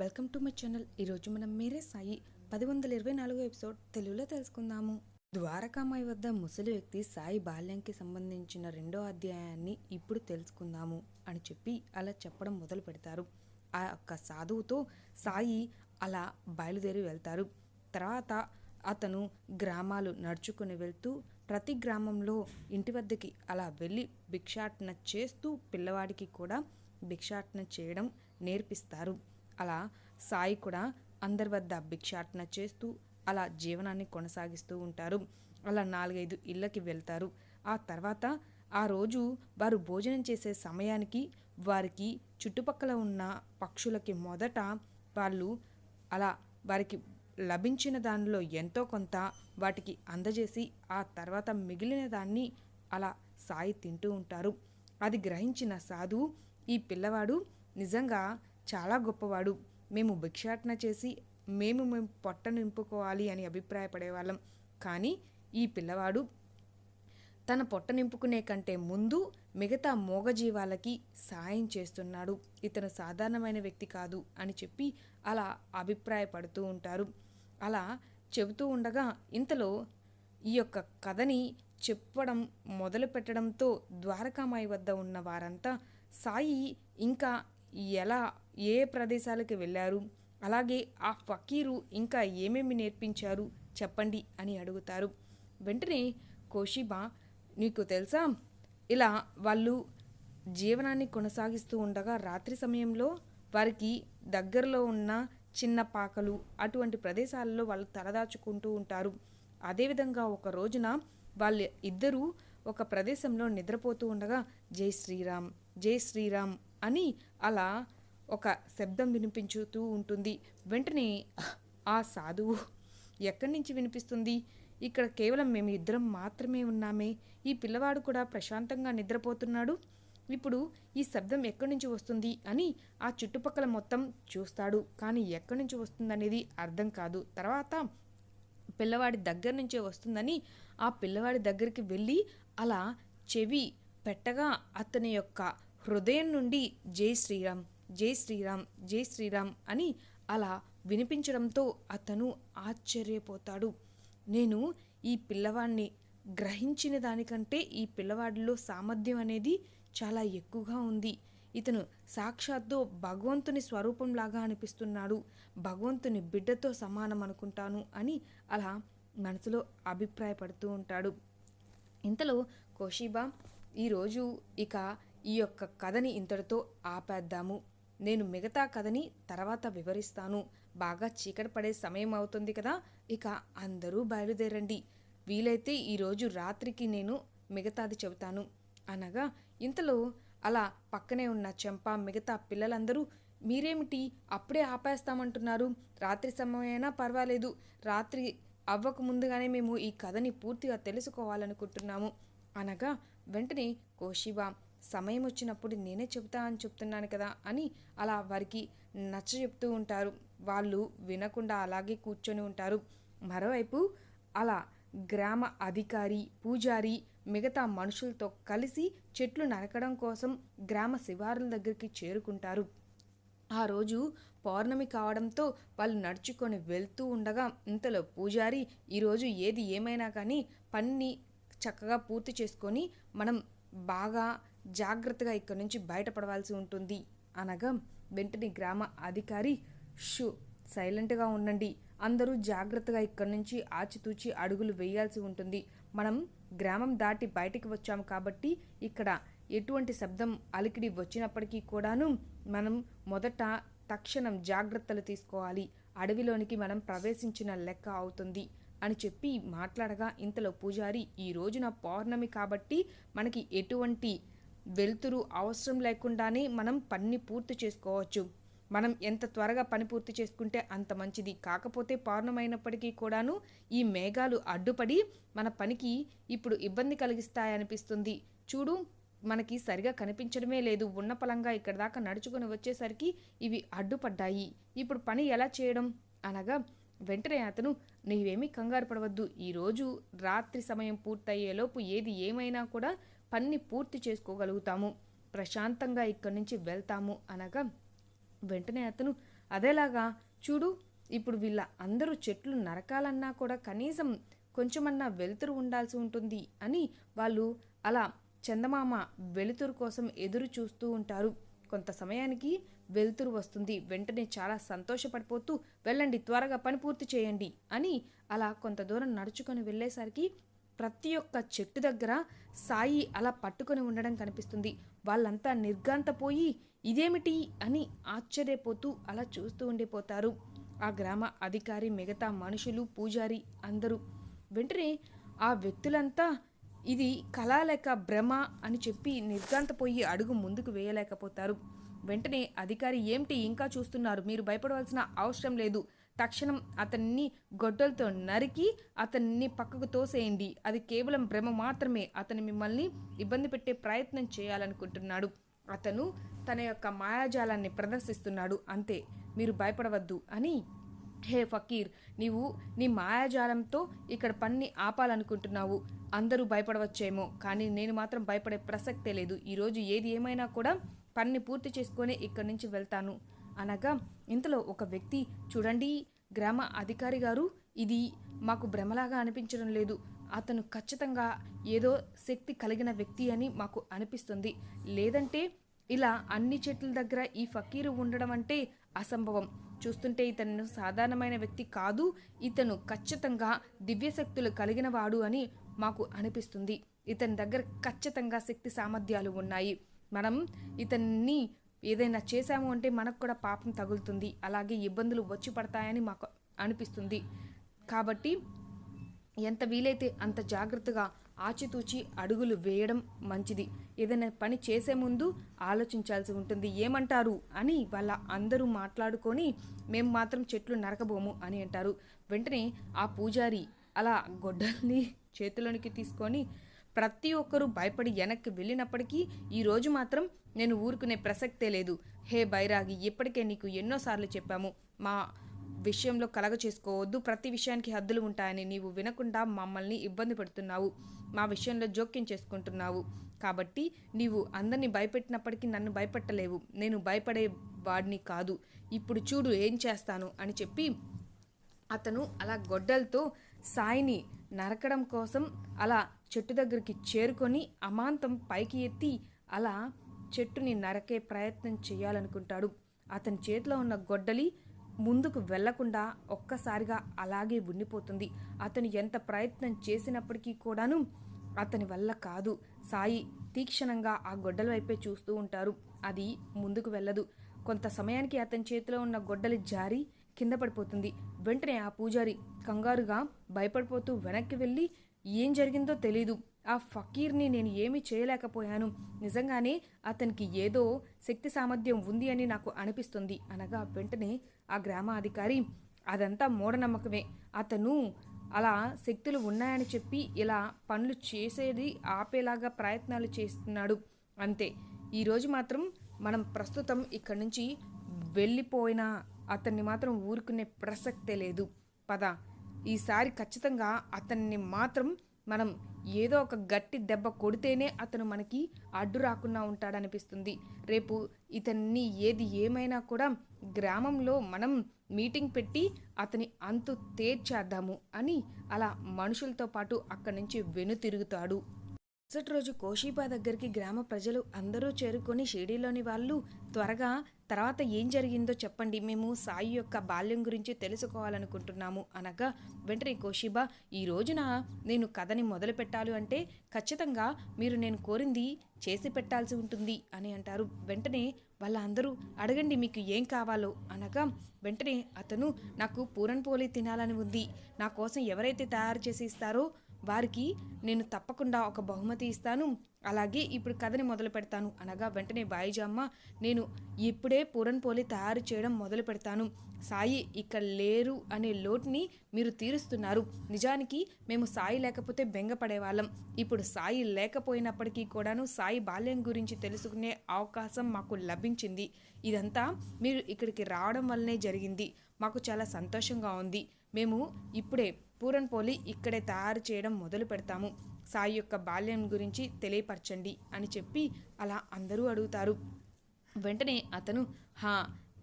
Welcome to my channel. ఈరోజు మనం మీరే సాయి పది వందల ఇరవై నాలుగో ఎపిసోడ్ తెలుగులో తెలుసుకుందాము. ద్వారకామాయి వద్ద ముసలి వ్యక్తి సాయి బాల్యంకి సంబంధించిన రెండో అధ్యాయాన్ని ఇప్పుడు తెలుసుకుందాము అని చెప్పి అలా చెప్పడం మొదలు పెడతారు. ఆ యొక్క సాధువుతో సాయి అలా బయలుదేరి వెళ్తారు. తర్వాత అతను గ్రామాలు నడుచుకుని వెళ్తూ ప్రతి గ్రామంలో ఇంటి వద్దకి అలా వెళ్ళి భిక్షాటన చేస్తూ పిల్లవాడికి కూడా భిక్షాటన చేయడం నేర్పిస్తారు. అలా సాయి కూడా అందరి వద్ద భిక్షాటన చేస్తూ అలా జీవనాన్ని కొనసాగిస్తూ ఉంటారు. అలా నాలుగైదు ఇళ్ళకి వెళ్తారు. ఆ తర్వాత ఆ రోజు వారు భోజనం చేసే సమయానికి వారికి చుట్టుపక్కల ఉన్న పక్షులకి మొదట వాళ్ళు అలా వారికి లభించిన దానిలో ఎంతో కొంత వాటికి అందజేసి ఆ తర్వాత మిగిలిన దాన్ని అలా సాయి తింటూ ఉంటారు. అది గ్రహించిన సాధువు ఈ పిల్లవాడు నిజంగా చాలా గొప్పవాడు. మేము భిక్షాటన చేసి మేము మేము పొట్ట నింపుకోవాలి అని అభిప్రాయపడేవాళ్ళం కానీ ఈ పిల్లవాడు తన పొట్ట నింపుకునే కంటే ముందు మిగతా మూగజీవాలకి సాయం చేస్తున్నాడు. ఇతను సాధారణమైన వ్యక్తి కాదు అని చెప్పి అలా అభిప్రాయపడుతూ ఉంటారు. అలా చెబుతూ ఉండగా ఇంతలో ఈ యొక్క కథని చెప్పడం మొదలు పెట్టడంతో ద్వారకామాయి వద్ద ఉన్న వారంతా సాయి ఇంకా ఎలా ఏ ప్రదేశాలకు వెళ్ళారు? అలాగే ఆ ఫకీరు ఇంకా ఏమేమి నేర్పించారు? చెప్పండి అని అడుగుతారు. వెంటనే కోషిబా నీకు తెలుసా? ఇలా వాళ్ళు జీవనాన్ని కొనసాగిస్తూ ఉండగా రాత్రి సమయంలో వారికి దగ్గరలో ఉన్న చిన్న పాకలు అటువంటి ప్రదేశాలలో వాళ్ళు తలదాచుకుంటూ ఉంటారు. అదేవిధంగా ఒక రోజున వాళ్ళ ఇద్దరూ ఒక ప్రదేశంలో నిద్రపోతూ ఉండగా జై శ్రీరామ్ జై శ్రీరామ్ అని అలా ఒక శబ్దం వినిపించుతూ ఉంటుంది. వెంటనే ఆ సాధువు ఎక్కడి నుంచి వినిపిస్తుంది? ఇక్కడ కేవలం మేము ఇద్దరం మాత్రమే ఉన్నామే. ఈ పిల్లవాడు కూడా ప్రశాంతంగా నిద్రపోతున్నాడు. ఇప్పుడు ఈ శబ్దం ఎక్కడి నుంచి వస్తుంది? అని ఆ చుట్టుపక్కల మొత్తం చూస్తాడు. కానీ ఎక్కడి నుంచి వస్తుందనేది అర్థం కాదు. తర్వాత పిల్లవాడి దగ్గర నుంచే వస్తుందని ఆ పిల్లవాడి దగ్గరికి వెళ్ళి అలా చెవి పెట్టగా అతని యొక్క హృదయం నుండి జై శ్రీరామ్ జై శ్రీరామ్ జై శ్రీరామ్ అని అలా వినిపించడంతో అతను ఆశ్చర్యపోతాడు. నేను ఈ పిల్లవాడిని గ్రహించిన దానికంటే ఈ పిల్లవాడిలో సామర్థ్యం అనేది చాలా ఎక్కువగా ఉంది. ఇతను సాక్షాత్తు భగవంతుని స్వరూపంలాగా అనిపిస్తున్నాడు. భగవంతుని బిడ్డతో సమానం అనుకుంటాను అని అలా మనసులో అభిప్రాయపడుతూ ఉంటాడు. ఇంతలో కోషిబా ఈరోజు ఇక ఈ యొక్క కథని ఇంతటితో ఆపేద్దాము. నేను మిగతా కథని తర్వాత వివరిస్తాను. బాగా చీకటి పడే సమయం అవుతుంది కదా ఇక అందరూ బయలుదేరండి. వీలైతే ఈరోజు రాత్రికి నేను మిగతాది చెబుతాను. అనగా ఇంతలో అలా పక్కనే ఉన్న చెంప మిగతా పిల్లలందరూ మీరేమిటి? అప్పుడే ఆపేస్తామంటున్నారు. రాత్రి సమయమైనా పర్వాలేదు. రాత్రి అవ్వక ముందుగానే మేము ఈ కథని పూర్తిగా తెలుసుకోవాలనుకుంటున్నాము. అనగా వెంటనే కోషిబా సమయం వచ్చినప్పుడు నేనే చెబుతా అని చెప్తున్నాను కదా అని అలా వారికి నచ్చ చెప్తూ ఉంటారు. వాళ్ళు వినకుండా అలాగే కూర్చొని ఉంటారు. మరోవైపు అలా గ్రామ అధికారి పూజారి మిగతా మనుషులతో కలిసి చెట్లు నరకడం కోసం గ్రామ శివారుల దగ్గరికి చేరుకుంటారు. ఆ రోజు పౌర్ణమి కావడంతో వాళ్ళు నడుచుకొని వెళ్తూ ఉండగా ఇంతలో పూజారి ఈరోజు ఏది ఏమైనా కానీ పని చక్కగా పూర్తి చేసుకొని మనం బాగా జాగ్రత్తగా ఇక్కడి నుంచి బయటపడవలసి ఉంటుంది. అనగా వెంటనే గ్రామ అధికారి షూ సైలెంట్గా ఉండండి. అందరూ జాగ్రత్తగా ఇక్కడి నుంచి ఆచితూచి అడుగులు వేయాల్సి ఉంటుంది. మనం గ్రామం దాటి బయటికి వచ్చాము కాబట్టి ఇక్కడ ఎటువంటి శబ్దం అలికిడి వచ్చినప్పటికీ కూడాను మనం మొదట తక్షణం జాగ్రత్తలు తీసుకోవాలి. అడవిలోనికి మనం ప్రవేశించిన లెక్క అవుతుంది అని చెప్పి మాట్లాడగా ఇంతలో పూజారి ఈ రోజున పౌర్ణమి కాబట్టి మనకి ఎటువంటి వెలుతురు అవసరం లేకుండానే మనం పని పూర్తి చేసుకోవచ్చు. మనం ఎంత త్వరగా పని పూర్తి చేసుకుంటే అంత మంచిది. కాకపోతే పౌర్ణమైనప్పటికీ కూడాను ఈ మేఘాలు అడ్డుపడి మన పనికి ఇప్పుడు ఇబ్బంది కలిగిస్తాయనిపిస్తుంది. చూడు మనకి సరిగా కనిపించడమే లేదు. ఉన్న పలంగా ఇక్కడ దాకా నడుచుకుని వచ్చేసరికి ఇవి అడ్డుపడ్డాయి. ఇప్పుడు పని ఎలా చేయడం? అనగా వెంటనే అతను నీవేమీ కంగారు పడవద్దు. ఈరోజు రాత్రి సమయం పూర్తయ్యేలోపు ఏది ఏమైనా కూడా పని పూర్తి చేసుకోగలుగుతాము. ప్రశాంతంగా ఇక్కడి నుంచి వెళ్తాము అనగా వెంటనే అతను అదేలాగా చూడు ఇప్పుడు వీళ్ళ అందరూ చెట్లు నరకాలన్నా కూడా కనీసం కొంచెమన్నా వెలుతురు ఉండాల్సి ఉంటుంది అని వాళ్ళు అలా చందమామ వెలుతురు కోసం ఎదురు చూస్తూ ఉంటారు. కొంత సమయానికి వెలుతురు వస్తుంది. వెంటనే చాలా సంతోషపడిపోతూ వెళ్ళండి త్వరగా పని పూర్తి చేయండి అని అలా కొంత దూరం నడుచుకొని వెళ్ళేసరికి ప్రతి ఒక్క చెట్టు దగ్గర సాయి అలా పట్టుకొని ఉండడం కనిపిస్తుంది. వాళ్ళంతా నిర్గాంతపోయి ఇదేమిటి అని ఆశ్చర్యపోతూ అలా చూస్తూ ఉండిపోతారు. ఆ గ్రామ అధికారి మిగతా మనుషులు పూజారి అందరూ. వెంటనే ఆ వ్యక్తులంతా ఇది కళ లేక భ్రమ అని చెప్పి నిర్గాంతపోయి అడుగు ముందుకు వేయలేకపోతారు. వెంటనే అధికారి ఏమిటి ఇంకా చూస్తున్నారు? మీరు భయపడవలసిన అవసరం లేదు. తక్షణం అతన్ని గొడ్డలతో నరికి అతన్ని పక్కకు తోసేయండి. అది కేవలం భ్రమ మాత్రమే. అతను మిమ్మల్ని ఇబ్బంది పెట్టే ప్రయత్నం చేయాలనుకుంటున్నాడు. అతను తన యొక్క మాయాజాలాన్ని ప్రదర్శిస్తున్నాడు. అంతే. మీరు భయపడవద్దు అని. హే ఫకీర్! నీవు నీ మాయాజాలంతో ఇక్కడ పన్ని ఆపాలనుకుంటున్నావు. అందరూ భయపడవచ్చేమో. కానీ నేను మాత్రం భయపడే ప్రసక్తే లేదు. ఈరోజు ఏది ఏమైనా కూడా పన్ని పూర్తి చేసుకొని ఇక్కడి నుంచి వెళ్తాను. అనగా ఇంతలో ఒక వ్యక్తి చూడండి గ్రామ అధికారి గారు ఇది మాకు భ్రమలాగా అనిపించడం లేదు. అతను ఖచ్చితంగా ఏదో శక్తి కలిగిన వ్యక్తి అని మాకు అనిపిస్తుంది. లేదంటే ఇలా అన్ని చెట్ల దగ్గర ఈ ఫకీరు ఉండడం అంటే అసంభవం. చూస్తుంటే ఇతను సాధారణమైన వ్యక్తి కాదు. ఇతను ఖచ్చితంగా దివ్యశక్తులు కలిగిన వాడు అని మాకు అనిపిస్తుంది. ఇతని దగ్గర ఖచ్చితంగా శక్తి సామర్థ్యాలు ఉన్నాయి. మనం ఇతన్ని ఏదైనా చేశాము అంటే మనకు కూడా పాపం తగులుతుంది. అలాగే ఇబ్బందులు వచ్చి పడతాయని మాకు అనిపిస్తుంది. కాబట్టి ఎంత వీలైతే అంత జాగ్రత్తగా ఆచితూచి అడుగులు వేయడం మంచిది. ఏదైనా పని చేసే ముందు ఆలోచించాల్సి ఉంటుంది. ఏమంటారు? అని వాళ్ళ అందరూ మాట్లాడుకొని మేము మాత్రం చెట్లు నరకబోము అని అంటారు. వెంటనే ఆ పూజారి అలా గొడ్డల్ని చేతిలోనికి తీసుకొని ప్రతి ఒక్కరూ భయపడి వెనక్కి వెళ్ళినప్పటికీ ఈరోజు మాత్రం నేను ఊరుకునే ప్రసక్తే లేదు. హే బైరాగి ఇప్పటికే నీకు ఎన్నోసార్లు చెప్పాము. మా విషయంలో కలగ చేసుకోవద్దు. ప్రతి విషయానికి హద్దులు ఉంటాయని నీవు వినకుండా మమ్మల్ని ఇబ్బంది పెడుతున్నావు. మా విషయంలో జోక్యం చేసుకుంటున్నావు. కాబట్టి నీవు అందరినీ భయపెట్టినప్పటికీ నన్ను భయపెట్టలేవు. నేను భయపడే వాడిని కాదు. ఇప్పుడు చూడు ఏం చేస్తాను అని చెప్పి అతను అలా గొడ్డలతో సాయిని నరకడం కోసం అలా చెట్టు దగ్గరికి చేరుకొని అమాంతం పైకి ఎత్తి అలా చెట్టుని నరకే ప్రయత్నం చేయాలనుకుంటాడు. అతని చేతిలో ఉన్న గొడ్డలి ముందుకు వెళ్ళకుండా ఒక్కసారిగా అలాగే ఉండిపోతుంది. అతను ఎంత ప్రయత్నం చేసినప్పటికీ కూడాను అతని వల్ల కాదు. సాయి తీక్షణంగా ఆ గొడ్డల వైపే చూస్తూ ఉంటారు. అది ముందుకు వెళ్ళదు. కొంత సమయానికి అతని చేతిలో ఉన్న గొడ్డలి జారి కింద పడిపోతుంది. వెంటనే ఆ పూజారి కంగారుగా భయపడిపోతూ వెనక్కి వెళ్ళి ఏం జరిగిందో తెలీదు. ఆ ఫకీర్ని నేను ఏమీ చేయలేకపోయాను. నిజంగానే అతనికి ఏదో శక్తి సామర్థ్యం ఉంది అని నాకు అనిపిస్తుంది అనగా వెంటనే ఆ గ్రామ అధికారి అదంతా మూఢనమ్మకమే. అతను అలా శక్తులు ఉన్నాయని చెప్పి ఇలా పనులు చేసేది ఆపేలాగా ప్రయత్నాలు చేస్తున్నాడు. అంతే. ఈరోజు మాత్రం మనం ప్రస్తుతం ఇక్కడి నుంచి వెళ్ళిపోయినా అతన్ని మాత్రం ఊరుకునే ప్రసక్తే లేదు. పద. ఈసారి ఖచ్చితంగా అతన్ని మాత్రం మనం ఏదో ఒక గట్టి దెబ్బ కొడితేనే అతను మనకి అడ్డు రాకుండా ఉంటాడనిపిస్తుంది. రేపు ఇతన్ని ఏది ఏమైనా కూడా గ్రామంలో మనం మీటింగ్ పెట్టి అతని అంతు తేర్చేద్దాము అని అలా మనుషులతో పాటు అక్కడి నుంచి వెనుతిరుగుతాడు మరుసటి రోజు కోషీబా దగ్గరికి గ్రామ ప్రజలు అందరూ చేరుకొని షిరిడీలోని వాళ్ళు త్వరగా తర్వాత ఏం జరిగిందో చెప్పండి. మేము సాయి యొక్క బాల్యం గురించి తెలుసుకోవాలనుకుంటున్నాము అనగా వెంటనే కోషిబా ఈ రోజున నేను కథని మొదలు పెట్టాలి అంటే ఖచ్చితంగా మీరు నేను కోరింది చేసి పెట్టాల్సి ఉంటుంది అని అంటారు. వెంటనే వాళ్ళందరూ అడగండి మీకు ఏం కావాలో అనగా వెంటనే అతను నాకు పూరన్ పోలి తినాలని ఉంది. నా కోసం ఎవరైతే తయారు చేసి ఇస్తారో వారికి నేను తప్పకుండా ఒక బహుమతి ఇస్తాను. అలాగే ఇప్పుడు కథని మొదలు పెడతాను. అనగా వెంటనే బాయిజామ్మ నేను ఇప్పుడే పూరన్ పోలి తయారు చేయడం మొదలు పెడతాను. సాయి ఇక్కడ లేరు అనే లోటుని మీరు తీరుస్తున్నారు. నిజానికి మేము సాయి లేకపోతే బెంగపడేవాళ్ళం ఇప్పుడు సాయి లేకపోయినప్పటికీ కూడాను సాయి బాల్యం గురించి తెలుసుకునే అవకాశం మాకు లభించింది. ఇదంతా మీరు ఇక్కడికి రావడం వల్లనే జరిగింది. మాకు చాలా సంతోషంగా ఉంది. మేము ఇప్పుడే పూరన్ పోలి ఇక్కడే తయారు చేయడం మొదలు పెడతాము. సాయి యొక్క బాల్యం గురించి తెలియపరచండి అని చెప్పి అలా అందరూ అడుగుతారు. వెంటనే అతను హా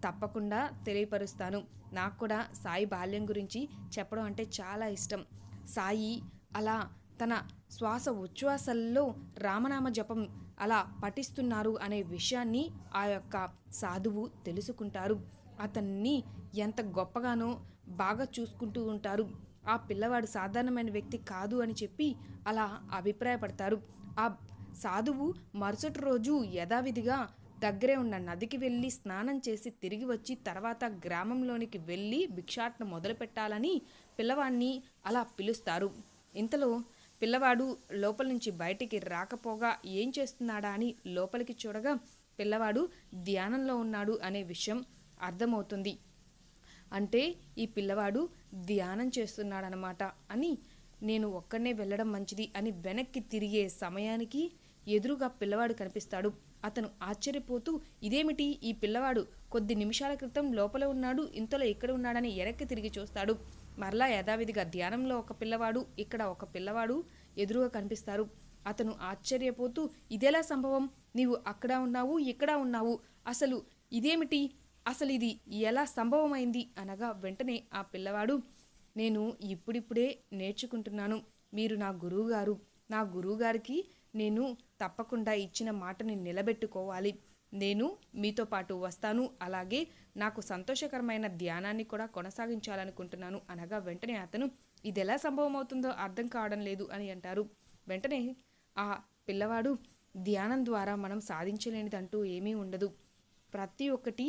తప్పకుండా తెలియపరుస్తాను. నాకు కూడా సాయి బాల్యం గురించి చెప్పడం అంటే చాలా ఇష్టం. సాయి అలా తన శ్వాస ఉచ్ఛ్వాసల్లో రామనామ జపం అలా పఠిస్తున్నారు అనే విషయాన్ని ఆ యొక్క సాధువు తెలుసుకుంటారు. అతన్ని ఎంత గొప్పగానో బాగా చూసుకుంటూ ఉంటారు. ఆ పిల్లవాడు సాధారణమైన వ్యక్తి కాదు అని చెప్పి అలా అభిప్రాయపడతారు. ఆ సాధువు మరుసటి రోజు యథావిధిగా దగ్గరే ఉన్న నదికి వెళ్ళి స్నానం చేసి తిరిగి వచ్చి తర్వాత గ్రామంలోనికి వెళ్ళి భిక్షాటన మొదలు పెట్టాలని పిల్లవాడిని అలా పిలుస్తారు. ఇంతలో పిల్లవాడు లోపల నుంచి బయటికి రాకపోగా ఏం చేస్తున్నాడా అని లోపలికి చూడగా పిల్లవాడు ధ్యానంలో ఉన్నాడు అనే విషయం అర్థమవుతుంది. అంటే ఈ పిల్లవాడు ధ్యానం చేస్తున్నాడనమాట అని నేను ఒక్కడనే వెళ్ళడం మంచిది అని వెనక్కి తిరిగే సమయానికి ఎదురుగా పిల్లవాడు కనిపిస్తాడు. అతను ఆశ్చర్యపోతూ ఇదేమిటి? ఈ పిల్లవాడు కొద్ది నిమిషాల క్రితం లోపల ఉన్నాడు ఇంతలో ఎక్కడ ఉన్నాడని ఎరక్కి తిరిగి చూస్తాడు. మరలా యథావిధిగా ధ్యానంలో ఒక పిల్లవాడు ఇక్కడ ఒక పిల్లవాడు ఎదురుగా కనిపిస్తారు. అతను ఆశ్చర్యపోతూ ఇదేలా సంభవం? నీవు అక్కడ ఉన్నావు ఇక్కడ ఉన్నావు. అసలు ఇదేమిటి? అసలు ఇది ఎలా సంభవమైంది అనగా వెంటనే ఆ పిల్లవాడు నేను ఇప్పుడిప్పుడే నేర్చుకుంటున్నాను. మీరు నా గురువుగారు. నా గురువుగారికి నేను తప్పకుండా ఇచ్చిన మాటని నిలబెట్టుకోవాలి. నేను మీతో పాటు వస్తాను. అలాగే నాకు సంతోషకరమైన ధ్యానాన్ని కూడా కొనసాగించాలనుకుంటున్నాను. అనగా వెంటనే అతను ఇది ఎలా సంభవం అవుతుందో అర్థం కావడం లేదు అని అంటారు. వెంటనే ఆ పిల్లవాడు ధ్యానం ద్వారా మనం సాధించలేనిదంటూ ఏమీ ఉండదు. ప్రతి ఒక్కటి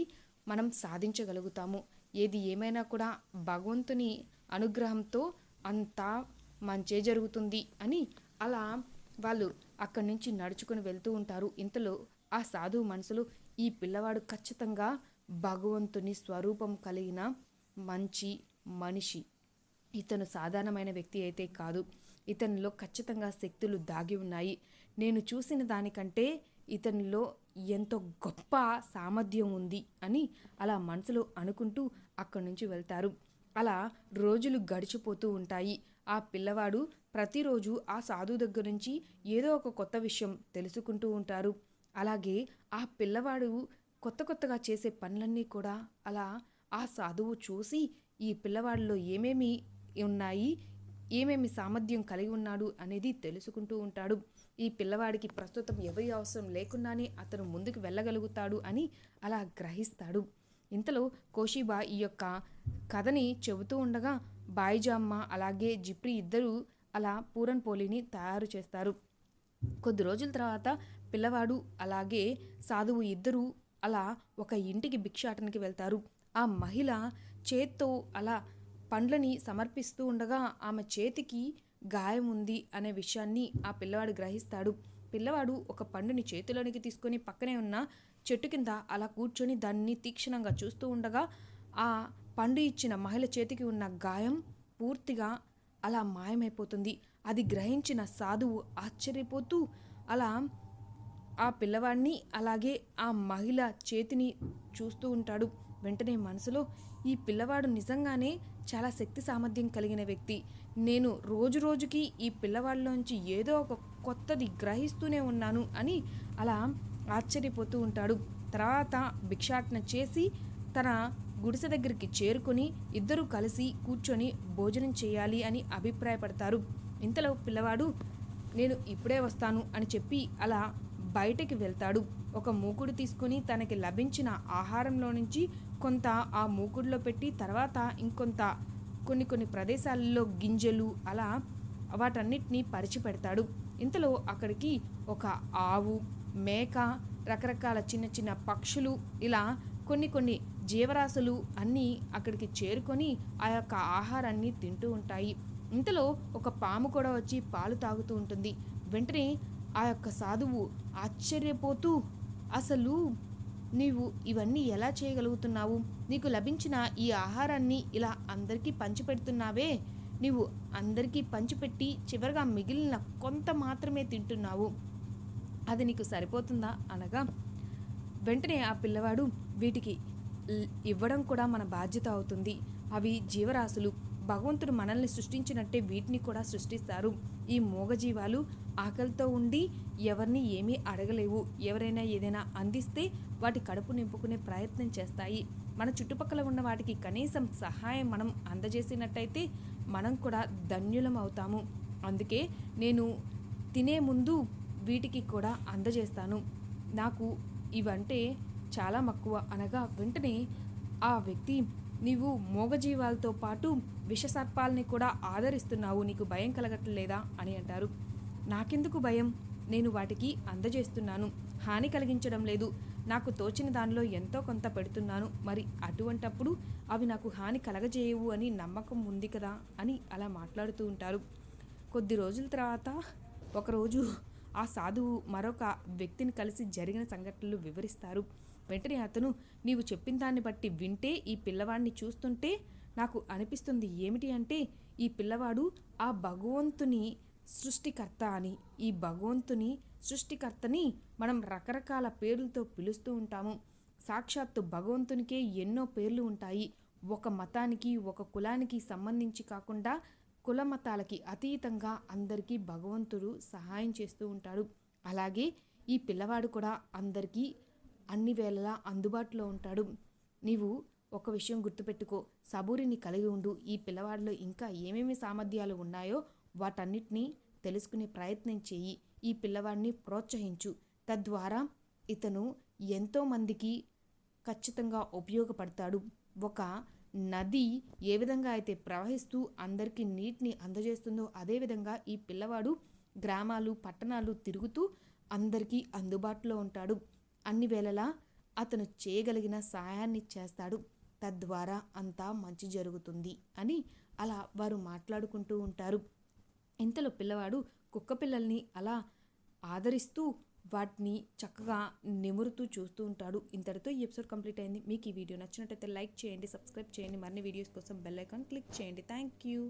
మనం సాధించగలుగుతాము. ఏది ఏమైనా కూడా భగవంతుని అనుగ్రహంతో అంతా మంచే జరుగుతుంది అని అలా వాళ్ళు అక్కడి నుంచి నడుచుకుని వెళ్తూ ఉంటారు. ఇంతలో ఆ సాధువు మనసులో ఈ పిల్లవాడు ఖచ్చితంగా భగవంతుని స్వరూపం కలిగిన మంచి మనిషి. ఇతను సాధారణమైన వ్యక్తి అయితే కాదు. ఇతనిలో ఖచ్చితంగా శక్తులు దాగి ఉన్నాయి. నేను చూసిన దానికంటే ఇతనిలో ఎంతో గొప్ప సామర్థ్యం ఉంది అని అలా మనసులో అనుకుంటూ అక్కడి నుంచి వెళ్తారు. అలా రోజులు గడిచిపోతూ ఉంటాయి. ఆ పిల్లవాడు ప్రతిరోజు ఆ సాధువు దగ్గర నుంచి ఏదో ఒక కొత్త విషయం తెలుసుకుంటూ ఉంటారు. అలాగే ఆ పిల్లవాడు కొత్త కొత్తగా చేసే పనులన్నీ కూడా అలా ఆ సాధువు చూసి ఈ పిల్లవాడిలో ఏమేమి ఉన్నాయి ఏమేమి సామర్థ్యం కలిగి ఉన్నాడు అనేది తెలుసుకుంటూ ఉంటాడు. ఈ పిల్లవాడికి ప్రస్తుతం ఎవరి అవసరం లేకుండానే అతను ముందుకు వెళ్ళగలుగుతాడు అని అలా గ్రహిస్తాడు. ఇంతలో కోషిబా ఈ యొక్క కథని చెబుతూ ఉండగా బాయిజామ్మ అలాగే జిప్రి ఇద్దరు అలా పూరన్ పోలిని తయారు చేస్తారు. కొద్ది రోజుల తర్వాత పిల్లవాడు అలాగే సాధువు ఇద్దరు అలా ఒక ఇంటికి భిక్షాటనకి వెళ్తారు. ఆ మహిళ చేత్తో అలా పండ్లని సమర్పిస్తూ ఉండగా ఆమె చేతికి గాయం ఉంది అనే విషయాన్ని ఆ పిల్లవాడు గ్రహిస్తాడు. పిల్లవాడు ఒక పండుని చేతిలోనికి తీసుకొని పక్కనే ఉన్న చెట్టు కింద అలా కూర్చొని దాన్ని తీక్షణంగా చూస్తూ ఉండగా ఆ పండు ఇచ్చిన మహిళ చేతికి ఉన్న గాయం పూర్తిగా అలా మాయమైపోతుంది. అది గ్రహించిన సాధువు ఆశ్చర్యపోతూ అలా ఆ పిల్లవాడిని అలాగే ఆ మహిళ చేతిని చూస్తూ ఉంటాడు. వెంటనే మనసులో ఈ పిల్లవాడు నిజంగానే చాలా శక్తి సామర్థ్యం కలిగిన వ్యక్తి. నేను రోజు రోజుకి ఈ పిల్లవాడిలోంచి ఏదో ఒక కొత్తది గ్రహిస్తూనే ఉన్నాను అని అలా ఆశ్చర్యపోతూ ఉంటాడు. తర్వాత భిక్షాటన చేసి తన గుడిసె దగ్గరికి చేరుకొని ఇద్దరూ కలిసి కూర్చొని భోజనం చేయాలి అని అభిప్రాయపడతారు. ఇంతలో పిల్లవాడు నేను ఇప్పుడే వస్తాను అని చెప్పి అలా బయటకి వెళ్తాడు. ఒక మూకుడు తీసుకొని తనకి లభించిన ఆహారంలో నుంచి కొంత ఆ మూకుడులో పెట్టి తర్వాత ఇంకొంత కొన్ని కొన్ని ప్రదేశాల్లో గింజలు అలా వాటన్నిటిని పరిచి పెడతాడు. ఇంతలో అక్కడికి ఒక ఆవు మేక రకరకాల చిన్న చిన్న పక్షులు ఇలా కొన్ని కొన్ని జీవరాశులు అన్నీ అక్కడికి చేరుకొని ఆ యొక్క ఆహారాన్ని తింటూ ఉంటాయి. ఇంతలో ఒక పాము కూడా వచ్చి పాలు తాగుతూ ఉంటుంది. వెంటనే ఆ యొక్క సాధువు ఆశ్చర్యపోతూ అసలు నీవు ఇవన్నీ ఎలా చేయగలుగుతున్నావు? నీకు లభించిన ఈ ఆహారాన్ని ఇలా అందరికీ పంచిపెడుతున్నావే? నీవు అందరికీ పంచిపెట్టి చివరిగా మిగిలిన కొంత మాత్రమే తింటున్నావు. అది నీకు సరిపోతుందా అనగా వెంటనే ఆ పిల్లవాడు వీటికి ఇవ్వడం కూడా మన బాధ్యత అవుతుంది. అవి జీవరాశులు. భగవంతుడు మనల్ని సృష్టించినట్టే వీటిని కూడా సృష్టిస్తారు. ఈ మూగజీవాలు ఆకలితో ఉండి ఎవరిని ఏమీ అడగలేవు. ఎవరైనా ఏదైనా అందిస్తే వాటి కడుపు నింపుకునే ప్రయత్నం చేస్తాయి. మన చుట్టుపక్కల ఉన్న వాటికి కనీసం సహాయం మనం అందజేసినట్టయితే మనం కూడా ధన్యులం అవుతాము. అందుకే నేను తినే ముందు వీటికి కూడా అందజేస్తాను. నాకు ఇవంటే చాలా మక్కువ అనగా వెంటనే ఆ వ్యక్తి నీవు మూగజీవాలతో పాటు విషసర్పాలని కూడా ఆదరిస్తున్నావు. నీకు భయం కలగట్లేదా? అని అంటారు. నాకెందుకు భయం? నేను వాటికి అందజేస్తున్నాను. హాని కలిగించడం లేదు. నాకు తోచిన దానిలో ఎంతో కొంత పెడుతున్నాను. మరి అటువంటప్పుడు అవి నాకు హాని కలగజేయవు అని నమ్మకం ఉంది కదా? అని అలా మాట్లాడుతూ ఉంటారు. కొద్ది రోజుల తర్వాత ఒకరోజు ఆ సాధువు మరొక వ్యక్తిని కలిసి జరిగిన సంఘటనలు వివరిస్తారు. వెంటనే అతను నీవు చెప్పిన దాన్ని బట్టి వింటే ఈ పిల్లవాడిని చూస్తుంటే నాకు అనిపిస్తుంది. ఏమిటి అంటే ఈ పిల్లవాడు ఆ భగవంతుని సృష్టికర్త అని. ఈ భగవంతుని సృష్టికర్తని మనం రకరకాల పేర్లతో పిలుస్తూ ఉంటాము. సాక్షాత్తు భగవంతునికే ఎన్నో పేర్లు ఉంటాయి. ఒక మతానికి ఒక కులానికి సంబంధించి కాకుండా కుల మతాలకి అతీతంగా అందరికీ భగవంతుడు సహాయం చేస్తూ ఉంటాడు. అలాగే ఈ పిల్లవాడు కూడా అందరికీ అన్ని వేళలా అందుబాటులో ఉంటాడు. నీవు ఒక విషయం గుర్తుపెట్టుకో. సబూరిని కలిగి ఉండు. ఈ పిల్లవాడిలో ఇంకా ఏమేమి సామర్థ్యాలు ఉన్నాయో వాటన్నిటినీ తెలుసుకునే ప్రయత్నం చేయి. ఈ పిల్లవాడిని ప్రోత్సహించు. తద్వారా ఇతను ఎంతోమందికి ఖచ్చితంగా ఉపయోగపడతాడు. ఒక నది ఏ విధంగా అయితే ప్రవహిస్తూ అందరికీ నీటిని అందజేస్తుందో అదేవిధంగా ఈ పిల్లవాడు గ్రామాలు పట్టణాలు తిరుగుతూ అందరికీ అందుబాటులో ఉంటాడు. అన్ని వేళలా అతను చేయగలిగిన సహాయాన్ని చేస్తాడు. తద్వారా అంతా మంచి జరుగుతుంది అని అలా వారు మాట్లాడుకుంటూ ఉంటారు. ఇంతలో పిల్లవాడు కుక్క పిల్లల్ని అలా ఆదరిస్తూ వాటిని చక్కగా నిమురుతూ చూస్తూ ఉంటాడు. ఇంతటితో ఈ ఎపిసోడ్ కంప్లీట్ అయింది. మీకు ఈ వీడియో నచ్చినట్టయితే లైక్ చేయండి సబ్స్క్రైబ్ చేయండి. మరిన్ని వీడియోస్ కోసం బెల్ ఐకాన్ క్లిక్ చేయండి. Thank you